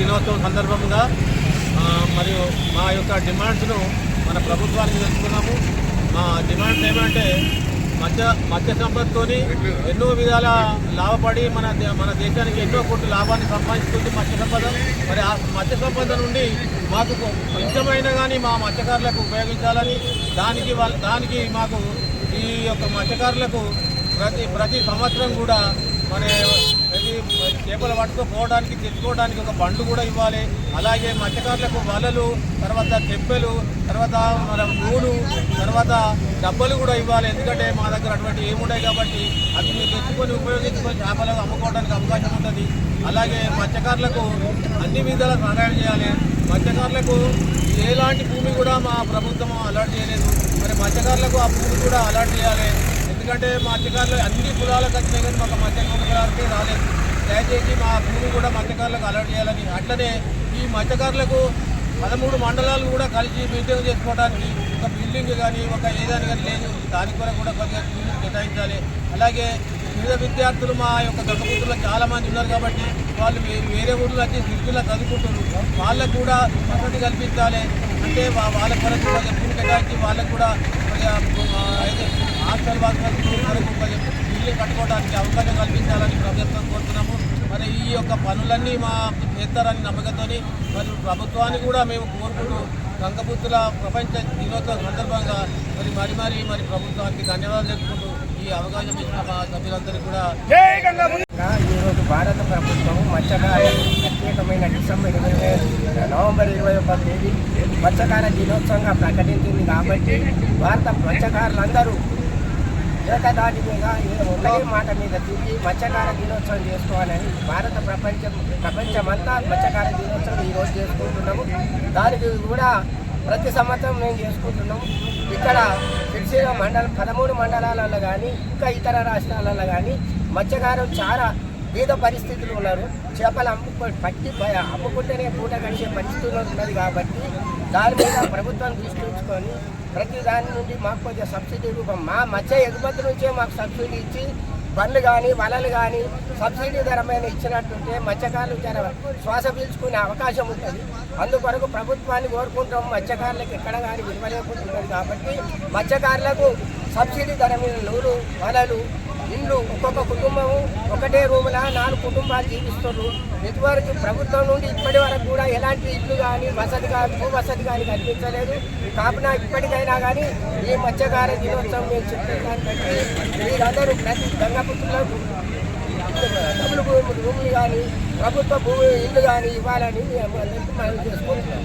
దినోత్సవం సందర్భంగా మరియు మా యొక్క డిమాండ్స్ను మన ప్రభుత్వానికి తెలుసుకున్నాము. మా డిమాండ్స్ ఏమంటే మత్స్య మత్స్య సంపదతోని ఎన్నో విధాల లాభపడి మన మన దేశానికి ఎన్నో కోట్ల లాభాన్ని సంపాదిస్తుంది మత్స్య సంపద. మరి ఆ మత్స్య సంపద నుండి మాకు కొంచెమైన కానీ మా మత్స్యకారులకు ఉపయోగించాలని దానికి వాళ్ళ దానికి మాకు ఈ యొక్క మత్స్యకారులకు ప్రతి ప్రతి సంవత్సరం కూడా మన చేపలు పట్టుకుపోవడానికి తెచ్చుకోవడానికి ఒక బండు కూడా ఇవ్వాలి. అలాగే మత్స్యకారులకు వలలు తర్వాత తెప్పెలు తర్వాత మన నూలు తర్వాత డబ్బలు కూడా ఇవ్వాలి. ఎందుకంటే మా దగ్గర అటువంటి ఏముంటాయి కాబట్టి అవి మీరు తెచ్చుకొని ఉపయోగించుకొని చేపలు అమ్ముకోవడానికి అవకాశం ఉంటుంది. అలాగే మత్స్యకారులకు అన్ని విధాల సహాయం చేయాలి. మత్స్యకారులకు ఎలాంటి భూమి కూడా మా ప్రభుత్వం అలాట్ చేయలేదు. మరి మత్స్యకారులకు ఆ భూమి కూడా అలాట్ చేయాలి. ఎందుకంటే మత్స్యకారులు అన్ని కులాలకు వచ్చినాయి కానీ మాకు మత్స్యకారులకి రాలేదు. దయచేసి మా భూమి కూడా మత్స్యకారులకు అలర్ట్ చేయాలని. అట్లనే ఈ మత్స్యకారులకు పదమూడు మండలాలు కూడా కలిసి మీటింగ్ చేసుకోవడానికి ఒక బిల్డింగ్ కానీ ఒక ఏదైనా కానీ లేదు. దాని కూడా కూడా కొద్దిగా భూమి కేటాయించాలి. అలాగే వివిధ విద్యార్థులు మా యొక్క దొంగపుత్రులు చాలా మంది ఉన్నారు కాబట్టి వాళ్ళు వేరే ఊర్లో వచ్చి సిరిసిల్ల చదువుకుంటున్నారు. వాళ్ళకు కూడా వసతి కల్పించాలి. అంటే వాళ్ళ కొరకు కొంచెం భూమి కేటాయించి వాళ్ళకు కూడా హాస్టల్ వాసులకు కొరకు ఇల్లు కట్టుకోవడానికి అవకాశం కల్పించాలని ప్రభుత్వం కోరుతున్నాము మరి ఈ యొక్క పనులన్నీ మా చేస్తారని నమ్మకంతోని మరి ప్రభుత్వాన్ని కూడా మేము కోరుకుంటూ గంగపుత్రుల ప్రపంచ దినోత్సవం సందర్భంగా మరి మరి మరి మరి ప్రభుత్వానికి ధన్యవాదాలు చెప్పుకుంటూ ఈ అవకాశం ఇచ్చిన మా సభ్యులందరికీ కూడా ఈరోజు భారత ప్రభుత్వం మత్స్యకార ప్రత్యేకమైన డిసెంబర్ ఇరవై నవంబర్ ఇరవై ఒక తేదీ మత్స్యకార దినోత్సవంగా ప్రకటించింది కాబట్టి భారత మత్స్యకారులందరూ ఏకదాటి మీద ఒకే మాట మీద తిరిగి మత్స్యకార దినోత్సవం చేసుకోవాలని భారత ప్రపంచం ప్రపంచమంతా మత్స్యకార దినోత్సవం ఈరోజు చేసుకుంటున్నాము. దానికి కూడా ప్రతి సంవత్సరం మేము చేసుకుంటున్నాము. ఇక్కడ సిరిసిల్ల మండలం పదమూడు మండలాలలో కానీ ఇంకా ఇతర రాష్ట్రాలలో కానీ మత్స్యకారులు చాలా వివిధ పరిస్థితులు ఉన్నారు. చేపలు అమ్ముకు పట్టి అమ్ముకుంటేనే పూట గడిచే పరిస్థితుల్లో ఉన్నది కాబట్టి దాని మీద ప్రభుత్వం దృష్టి ఉంచుకొని ప్రతి దాని నుండి మాకు కొంచెం సబ్సిడీ రూపం మా మత్స్య ఎగుమతి నుంచే మాకు సబ్సిడీ ఇచ్చి బండ్లు కానీ వలలు కానీ సబ్సిడీ ధర మీద ఇచ్చినట్టుంటే మత్స్యకారులు జర శ్వాస పీల్చుకునే అవకాశం ఉంటుంది. అందుకొరకు ప్రభుత్వాన్ని కోరుకుంటాం మత్స్యకారులకు ఎక్కడ కానీ విలువ లేకుండా కాబట్టి మత్స్యకారులకు సబ్సిడీ ధర మీద నూరు వలలు ఇల్లు ఒక్కొక్క కుటుంబము ఒకటే రూములా నాలుగు కుటుంబాలు జీవిస్తున్నారు ఇదివరకు ప్రభుత్వం నుండి ఇప్పటి వరకు కూడా ఎలాంటి ఇల్లు కానీ వసతి కానీ భూవసతి కానీ కల్పించలేదు. కాపున ఇప్పటికైనా కానీ ఈ మత్స్యకార దినోత్సవం మేము చెప్పేదాన్ని బట్టి మీరందరూ ప్రతి గంగపుత్రులకు డబ్బులు భూములు భూములు కానీ ప్రభుత్వ భూమి ఇల్లు కానీ ఇవ్వాలని మేము అందరికీ మనం చేసుకుంటున్నాం.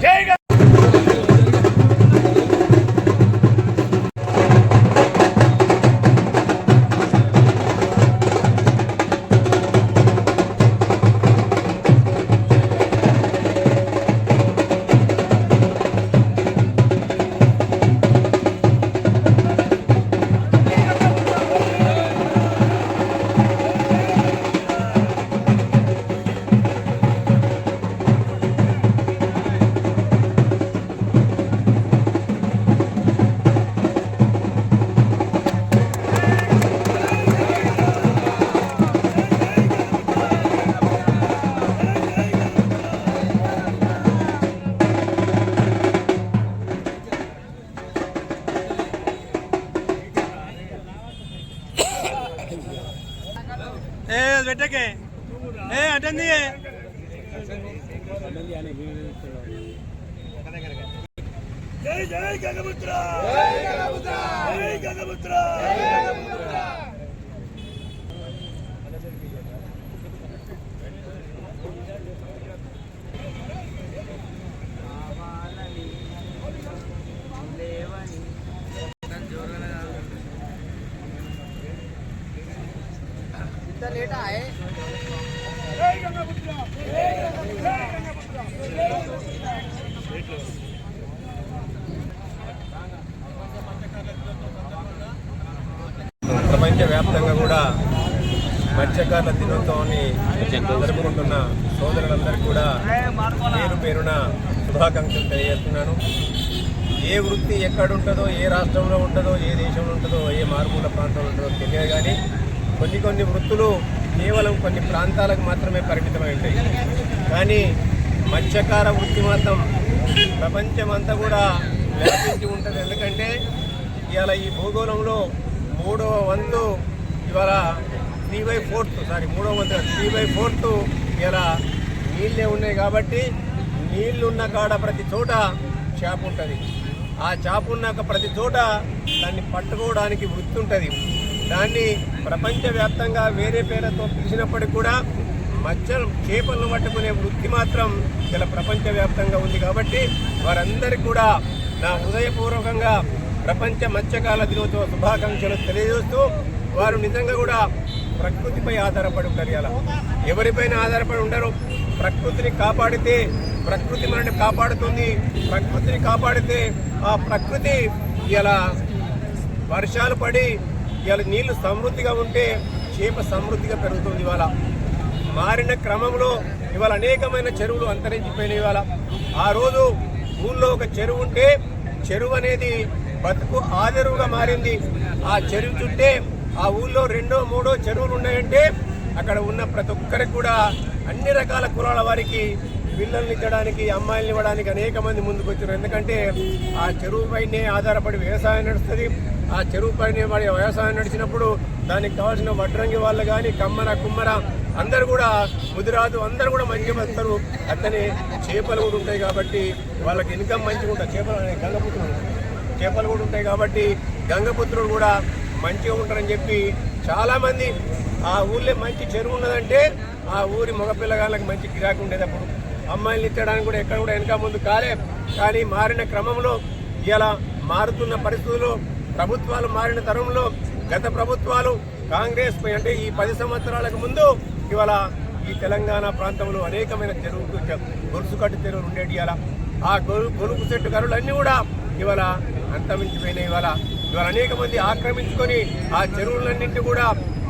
ஜெய் ஜெய் கங்கபுத்ரா ஜெய் கங்கபுத்ரா ஜெய் கங்கபுத்ரா ஜெய் கங்கபுத்ரா लेटा है ప్రపంచవ్యాప్తంగా కూడా మత్స్యకారుల దినోత్సవాన్ని జరుపుకుంటున్న సోదరులందరికీ కూడా పేరు పేరున శుభాకాంక్షలు తెలియజేస్తున్నాను. ఏ వృత్తి ఎక్కడ ఉంటుందో ఏ రాష్ట్రంలో ఉంటుందో ఏ దేశంలో ఉంటుందో ఏ మారుమూల ప్రాంతంలో ఉంటుందో తెలియదు కానీ కొన్ని కొన్ని వృత్తులు కేవలం కొన్ని ప్రాంతాలకు మాత్రమే పరిమితమై ఉంటాయి. కానీ మత్స్యకార వృత్తి మాత్రం ప్రపంచమంతా కూడా వ్యాపించి ఉంటుంది. ఎందుకంటే ఇవాళ ఈ భూగోళంలో మూడవ వంతు ఇవాళ త్రీ బై ఫోర్త్ సారీ మూడవ వంతు త్రీ బై ఫోర్త్ ఇలా నీళ్ళే ఉన్నాయి కాబట్టి నీళ్ళున్న కాడ ప్రతి చోట చేప ఉంటుంది. ఆ చేప ఉన్నాక ప్రతి చోట దాన్ని పట్టుకోవడానికి వృత్తి ఉంటుంది. దాన్ని ప్రపంచవ్యాప్తంగా వేరే పేరుతో పిలిచినప్పటికీ కూడా మత్స్య చేపలను పట్టుకునే వృత్తి మాత్రం ఇలా ప్రపంచవ్యాప్తంగా ఉంది కాబట్టి వారందరికీ కూడా నా హృదయపూర్వకంగా ప్రపంచ మత్స్యకాల దినోత్సవ శుభాకాంక్షలు తెలియజేస్తూ వారు నిజంగా కూడా ప్రకృతిపై ఆధారపడి ఉంటారు ఇలా ఎవరిపైన ఆధారపడి ఉండరు. ప్రకృతిని కాపాడితే ప్రకృతి మనల్ని కాపాడుతుంది. ప్రకృతిని కాపాడితే ఆ ప్రకృతి ఇలా వర్షాలు పడి ఇలా నీళ్ళు సమృద్ధిగా ఉంటే చేప సమృద్ధిగా పెరుగుతుంది ఇవాళ. మారిన క్రమంలో ఇవాళ అనేకమైన చెరువులు అంతరించిపోయినాయి ఇవాళ. ఆ రోజు ఊళ్ళో ఒక చెరువు ఉంటే చెరువు అనేది బతుకు ఆదరువుగా మారింది. ఆ చెరువు చుట్టే ఆ ఊళ్ళో రెండో మూడో చెరువులు ఉన్నాయంటే అక్కడ ఉన్న ప్రతి ఒక్కరికి కూడా అన్ని రకాల కులాల వారికి పిల్లల్ని ఇచ్చడానికి అమ్మాయిల్ని ఇవ్వడానికి అనేక మంది ముందుకు వచ్చారు. ఎందుకంటే ఆ చెరువు పైనే ఆధారపడి వ్యవసాయం నడుస్తుంది. ఆ చెరువు పైనే వాడి వ్యవసాయం నడిచినప్పుడు దానికి కావాల్సిన వడ్రంగి వాళ్ళు కానీ కమ్మర కుమ్మర అందరు కూడా ముదిరాదు. అందరు కూడా మంచిగా వస్తారు అట్లనే చేపలు కూడా ఉంటాయి కాబట్టి వాళ్ళకి ఇన్కమ్ మంచిగా ఉంటుంది చేపలు గంగపుత్రులు చేపలు కూడా ఉంటాయి కాబట్టి గంగపుత్రుడు కూడా మంచిగా ఉంటారని చెప్పి చాలామంది ఆ ఊళ్ళో మంచి చెరువు ఉన్నదంటే ఆ ఊరి మగపిల్లగాళ్ళకి మంచి గిరాకీ ఉండేది అప్పుడు. అమ్మాయిలు ఇచ్చడానికి కూడా ఎక్కడ కూడా వెనక ముందు కాలే. కానీ మారిన క్రమంలో ఇలా మారుతున్న పరిస్థితుల్లో ప్రభుత్వాలు మారిన తరంలో గత ప్రభుత్వాలు కాంగ్రెస్ అంటే ఈ పది సంవత్సరాలకు ముందు ఇవాళ ఈ తెలంగాణ ప్రాంతంలో అనేకమైన చెరువు గొలుసు కట్టు చెరువులు ఉండేటి ఇవాళ. ఆ గొలు గొలుపు చెట్టు కరువులన్నీ కూడా ఇవాళ అంతమించిపోయినాయి ఇవాళ. ఇవాళ అనేక మంది ఆక్రమించుకొని ఆ చెరువులన్నింటి కూడా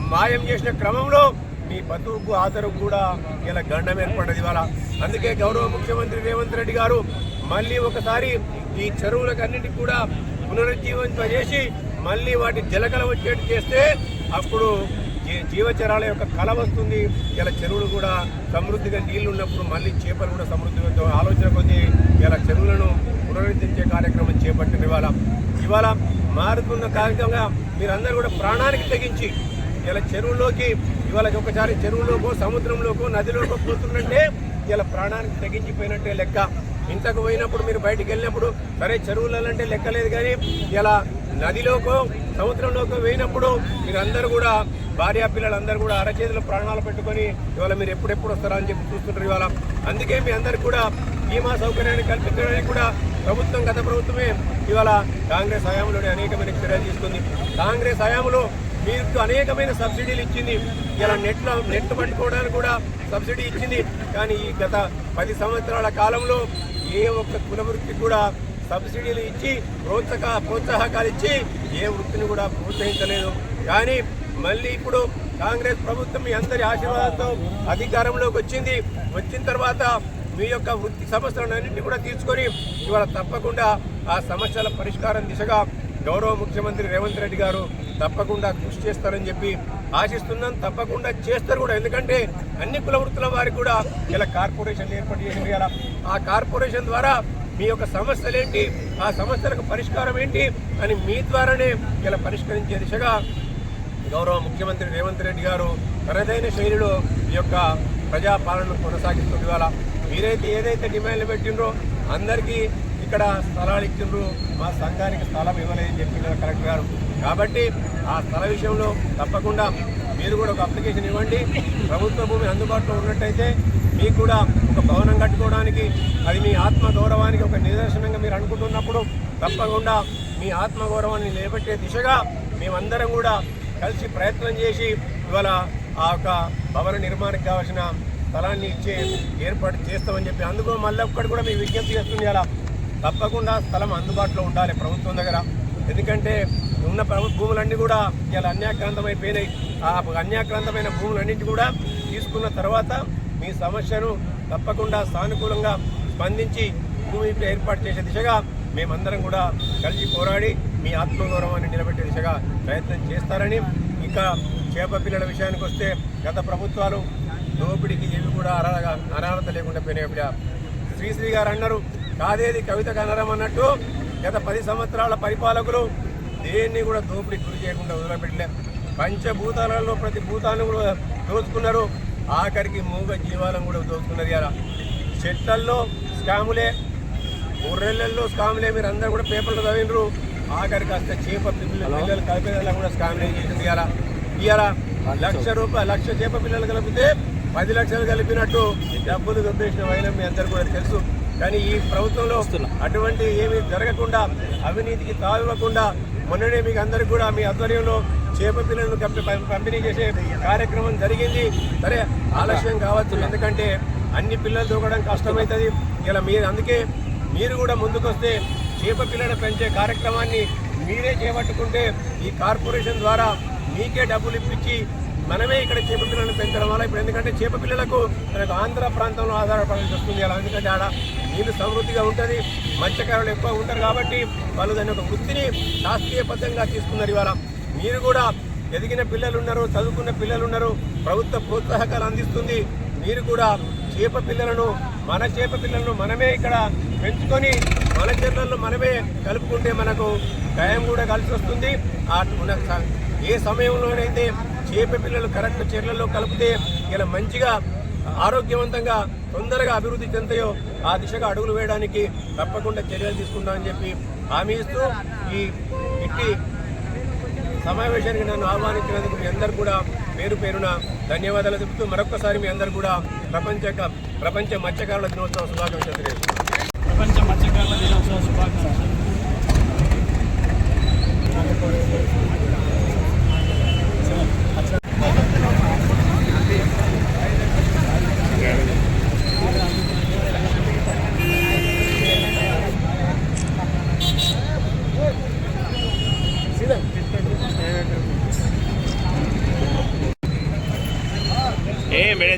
మాయం చేసిన క్రమంలో మీ బతుకు ఆదరకు కూడా ఇలా గండం ఏర్పడ్డది ఇవాళ. అందుకే గౌరవ ముఖ్యమంత్రి రేవంత్ రెడ్డి గారు మళ్ళీ ఒకసారి ఈ చెరువులకు అన్నింటికి కూడా పునరుజ్జీవింపజేసి మళ్ళీ వాటి జలకల వచ్చేట్టు చేస్తే అప్పుడు జీ- జీవచరాల యొక్క కళ వస్తుంది. ఇలా చెరువులు కూడా సమృద్ధిగా నీళ్ళు ఉన్నప్పుడు మళ్ళీ చేపలు కూడా సమృద్ధిగా ఆలోచన కొద్ది ఇలా చెరువులను పునరుద్ధరించే కార్యక్రమం చేపట్టిన ఇవాళ ఇవాళ మారుతున్న కార్యక్రమంగా మీరందరూ కూడా ప్రాణానికి తెగించి ఇలా చెరువులోకి ఇవాళ ఒకసారి చెరువులోకో సముద్రంలోకో నదిలోకో పోతుందంటే ఇలా ప్రాణానికి తెగించిపోయినట్టే లెక్క. ఇంతకు పోయినప్పుడు మీరు బయటికి వెళ్ళినప్పుడు సరే చెరువులలో అంటే లెక్కలేదు కానీ ఇలా నదిలోకో సముద్రంలోకో పోయినప్పుడు మీరందరూ కూడా భార్యా పిల్లలందరూ కూడా అరచేతిలో ప్రాణాలు పెట్టుకొని ఇవాళ మీరు ఎప్పుడెప్పుడు వస్తారా అని చెప్పి చూస్తుంటారు ఇవాళ. అందుకే మీ అందరికి కూడా బీమా సౌకర్యాన్ని కల్పించడానికి కూడా ప్రభుత్వం గత ప్రభుత్వమే ఇవాళ కాంగ్రెస్ హయాంలోనే అనేకమైన చర్యలు తీసుకుంది. కాంగ్రెస్ హయాంలో మీకు అనేకమైన సబ్సిడీలు ఇచ్చింది. ఇలా నెట్లో నెట్ పట్టుకోవడానికి కూడా సబ్సిడీ ఇచ్చింది. కానీ ఈ గత పది సంవత్సరాల కాలంలో ఏ ఒక్క కుల వృత్తి కూడా సబ్సిడీలు ఇచ్చి ప్రోత్సాహ ప్రోత్సాహకాలు ఇచ్చి ఏ వృత్తిని కూడా ప్రోత్సహించలేదు. కానీ మళ్ళీ ఇప్పుడు కాంగ్రెస్ ప్రభుత్వం మీ అందరి ఆశీర్వాదంతో అధికారంలోకి వచ్చింది. వచ్చిన తర్వాత మీ యొక్క వృత్తి సమస్యలన్నింటినీ కూడా తీసుకొని ఇవాళ తప్పకుండా ఆ సమస్యల పరిష్కారం దిశగా గౌరవ ముఖ్యమంత్రి రేవంత్ రెడ్డి గారు తప్పకుండా కృషి చేస్తారని చెప్పి ఆశిస్తున్నాం. తప్పకుండా చేస్తారు కూడా. ఎందుకంటే అన్ని కుల వృత్తుల వారికి కూడా ఇలా కార్పొరేషన్ ఏర్పాటు చేసింది ఇలా ఆ కార్పొరేషన్ ద్వారా మీ యొక్క సమస్యలు ఏంటి ఆ సమస్యలకు పరిష్కారం ఏంటి అని మీ ద్వారానే ఇలా పరిష్కరించే దిశగా గౌరవ ముఖ్యమంత్రి రేవంత్ రెడ్డి గారు తనదైన శైలిలో ఈ యొక్క ప్రజాపాలనను కొనసాగిస్తుంది ఇవాళ మీరైతే ఏదైతే డిమాండ్లు పెట్టిండ్రో అందరికీ ఇక్కడ స్థలాలు ఇచ్చిండ్రు. మా సంఘానికి స్థలం ఇవ్వలేదని చెప్పినారు కలెక్టర్ గారు. కాబట్టి ఆ స్థల విషయంలో తప్పకుండా మీరు కూడా ఒక అప్లికేషన్ ఇవ్వండి. ప్రభుత్వ భూమి అందుబాటులో ఉన్నట్టయితే మీకు కూడా ఒక భవనం కట్టుకోవడానికి అది మీ ఆత్మ గౌరవానికి ఒక నిదర్శనంగా మీరు అనుకుంటున్నప్పుడు తప్పకుండా మీ ఆత్మ గౌరవాన్ని నిలబెట్టే దిశగా మేమందరం కూడా కలిసి ప్రయత్నం చేసి ఇవాళ ఆ యొక్క భవన నిర్మాణానికి కావాల్సిన స్థలాన్ని ఇచ్చే ఏర్పాటు చేస్తామని చెప్పి అందుకు మళ్ళీ ఒక్కటి కూడా మీకు విజ్ఞప్తి చేస్తుంది అలా తప్పకుండా స్థలం అందుబాటులో ఉండాలి ప్రభుత్వం దగ్గర. ఎందుకంటే ఉన్న ప్రభుత్వ భూములన్నీ కూడా ఇలా అన్యాక్రాంతమైపోయినాయి ఆ అన్యాక్రాంతమైన భూములన్నింటి కూడా తీసుకున్న తర్వాత మీ సమస్యను తప్పకుండా సానుకూలంగా స్పందించి భూమి ఏర్పాటు చేసే దిశగా మేమందరం కూడా కలిసి పోరాడి మీ ఆత్మగౌరవాన్ని నిలబెట్టే దిశగా ప్రయత్నం చేస్తారని ఇంకా చేప పిల్లల విషయానికి వస్తే గత ప్రభుత్వాలు దోపిడీకి ఏవి కూడా అర్హత అర్హత లేకుండా పోయినాయి శ్రీశ్రీ గారు అన్నారు కాదేది కవిత కనరం అన్నట్టు గత పది సంవత్సరాల పరిపాలకులు దేన్ని కూడా దోపిడీ గురి చేయకుండా వదిలిపెట్టలే. పంచభూతాలలో ప్రతి భూతాన్ని కూడా దోచుకున్నారు. ఆఖరికి మూగ జీవాలను కూడా దోచుకున్నారు ఇలా చెట్లల్లో స్కాములే ఊర్రెళ్ళల్లో స్కామ్లే మీరు అందరూ కూడా పేపర్లు చదివినరు ఆఖరికి కాస్త చేప పిల్లలు పిల్లలు కలిపేలా కూడా స్కామ్లే చేసింది ఇవాళ ఇవాళ లక్ష రూపాయలు లక్ష చేప పిల్లలు కలిపితే పది లక్షలు కలిపినట్టు డబ్బులు దొబ్బేసిన వైనం మీ అందరు కూడా తెలుసు. కానీ ఈ ప్రభుత్వంలో అటువంటి ఏమీ జరగకుండా అవినీతికి తావివ్వకుండా మొన్ననే మీకు అందరికి కూడా మీ ఆధ్వర్యంలో చేప పిల్లలను పంపిణీ చేసే కార్యక్రమం జరిగింది. సరే ఆలస్యం కావచ్చు. ఎందుకంటే అన్ని పిల్లలు దూకడం కష్టమవుతుంది ఇలా మీరు అందుకే మీరు కూడా ముందుకొస్తే చేప పిల్లలు పెంచే కార్యక్రమాన్ని మీరే చేపట్టుకుంటే ఈ కార్పొరేషన్ ద్వారా మీకే డబ్బులు ఇప్పించి మనమే ఇక్కడ చేప పిల్లలను పెంచడం వల్ల ఇప్పుడు ఎందుకంటే చేప పిల్లలకు మనకు ఆంధ్ర ప్రాంతంలో ఆధారపడాల్సి వస్తుంది. అలా ఎందుకంటే ఆడ నీళ్ళు సమృద్ధిగా ఉంటుంది మత్స్యకారులు ఎక్కువ ఉంటారు కాబట్టి వాళ్ళు దాని ఒక వృత్తిని శాస్త్రీయబద్ధంగా తీసుకున్నారు ఇవాళ. మీరు కూడా ఎదిగిన పిల్లలు ఉన్నారు చదువుకున్న పిల్లలు ఉన్నారు ప్రభుత్వ ప్రోత్సాహకాలు అందిస్తుంది. మీరు కూడా చేప పిల్లలను మన చేప పిల్లలను మనమే ఇక్కడ పెంచుకొని మన చెర్లలో మనమే కలుపుకుంటే మనకు భయం కూడా కలిసి వస్తుంది. ఆ ఏ సమయంలోనైతే చేప పిల్లలు కరెక్ట్ చర్యలలో కలిపితే ఇలా మంచిగా ఆరోగ్యవంతంగా తొందరగా అభివృద్ధి చెందుతాయో ఆ దిశగా అడుగులు వేయడానికి తప్పకుండా చర్యలు తీసుకుంటామని చెప్పి హామీ ఇస్తూ ఈ ఇట్టి సమావేశానికి నన్ను ఆహ్వానించినందుకు మీ అందరు కూడా పేరు పేరున ధన్యవాదాలు చెబుతూ మరొకసారి మీ అందరు కూడా ప్రపంచ ప్రపంచ మత్స్యకారుల దినోత్సవ శుభాకాంక్షలు ప్రపంచ మత్స్యకారుల దినోత్సవ శుభాకాంక్షలు.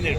రాజు